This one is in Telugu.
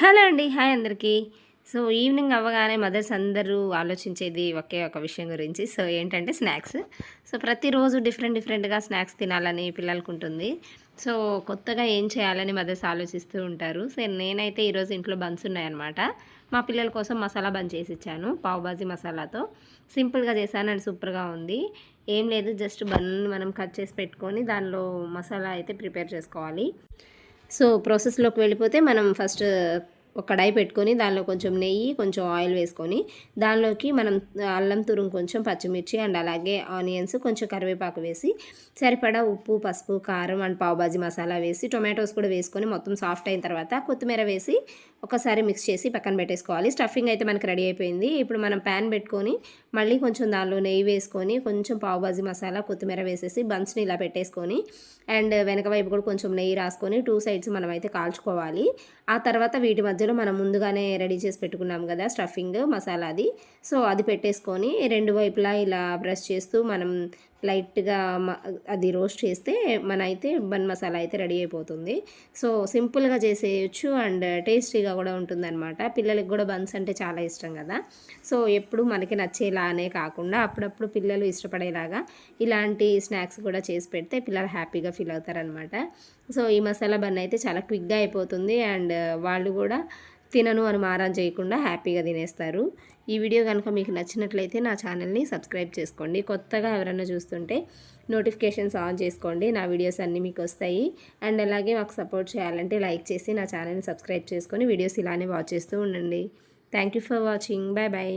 హలో అండి హాయ్ అందరికీ. సో ఈవినింగ్ అవ్వగానే మదర్స్ అందరూ ఆలోచించేది ఒకే ఒక విషయం గురించి. సో ఏంటంటే స్నాక్స్. సో ప్రతిరోజు డిఫరెంట్ డిఫరెంట్గా స్నాక్స్ తినాలని పిల్లలకు ఉంటుంది. సో కొత్తగా ఏం చేయాలని మదర్స్ ఆలోచిస్తూ ఉంటారు. సో నేనైతే ఈరోజు ఇంట్లో బన్స్ ఉన్నాయన్నమాట. మా పిల్లల కోసం మసాలా బన్ చేసి ఇచ్చాను పావుబాజీ మసాలాతో. సింపుల్గా చేశాను అండ్ సూపర్గా ఉంది. ఏం లేదు జస్ట్ బన్ మనం కట్ చేసి పెట్టుకొని దానిలో మసాలా అయితే ప్రిపేర్ చేసుకోవాలి. సో ప్రాసెస్లోకి వెళ్ళిపోతే మనం ఫస్ట్ ఒక కడాయి పెట్టుకొని దానిలో కొంచెం నెయ్యి కొంచెం ఆయిల్ వేసుకొని దానిలోకి మనం అల్లం తురుము కొంచెం పచ్చిమిర్చి అండ్ అలాగే ఆనియన్స్ కొంచెం కరివేపాకు వేసి సరిపడా ఉప్పు పసుపు కారం అండ్ పావుబాజీ మసాలా వేసి టొమాటోస్ కూడా వేసుకొని మొత్తం సాఫ్ట్ అయిన తర్వాత కొత్తిమీర వేసి ఒకసారి మిక్స్ చేసి పక్కన పెట్టేసుకోవాలి. స్టఫింగ్ అయితే మనకి రెడీ అయిపోయింది. ఇప్పుడు మనం ప్యాన్ పెట్టుకొని మళ్ళీ కొంచెం దానిలో నెయ్యి వేసుకొని కొంచెం పావుబాజీ మసాలా కొత్తిమీర వేసేసి బన్స్ని ఇలా పెట్టేసుకొని అండ్ వెనక వైపు కూడా కొంచెం నెయ్యి రాసుకొని టూ సైడ్స్ మనం అయితే కాల్చుకోవాలి. ఆ తర్వాత వీటి మధ్యలో మనం ముందుగానే రెడీ చేసి పెట్టుకున్నాం కదా స్టఫింగ్ మసాలాది. సో అది పెట్టేసుకొని రెండు వైపులా ఇలా బ్రష్ చేస్తూ మనం లైట్గా అది రోస్ట్ చేస్తే మన అయితే బన్ మసాలా అయితే రెడీ అయిపోతుంది. సో సింపుల్గా చేసేయచ్చు అండ్ టేస్టీగా కూడా ఉంటుందన్నమాట. పిల్లలకి కూడా బన్స్ అంటే చాలా ఇష్టం కదా. సో ఎప్పుడు మనకి నచ్చేలానే కాకుండా అప్పుడప్పుడు పిల్లలు ఇష్టపడేలాగా ఇలాంటి స్నాక్స్ కూడా చేసి పెడితే పిల్లలు హ్యాపీగా ఫీల్ అవుతారనమాట సో ఈ మసాలా బన్ అయితే చాలా క్విక్గా అయిపోతుంది అండ్ వాళ్ళు కూడా తినను అని మారం చేయకుండా హ్యాపీగా తినేస్తారు. ఈ వీడియో కనుక మీకు నచ్చినట్లయితే నా ఛానల్ని సబ్స్క్రైబ్ చేసుకోండి. కొత్తగా ఎవరైనా చూస్తుంటే నోటిఫికేషన్స్ ఆన్ చేసుకోండి. నా వీడియోస్ అన్నీ మీకు వస్తాయి. అండ్ అలాగే మాకు సపోర్ట్ చేయాలంటే లైక్ చేసి నా ఛానల్ని సబ్స్క్రైబ్ చేసుకొని వీడియోస్ ఇలానే వాచ్ చేస్తూ ఉండండి. Thank you for watching. Bye bye.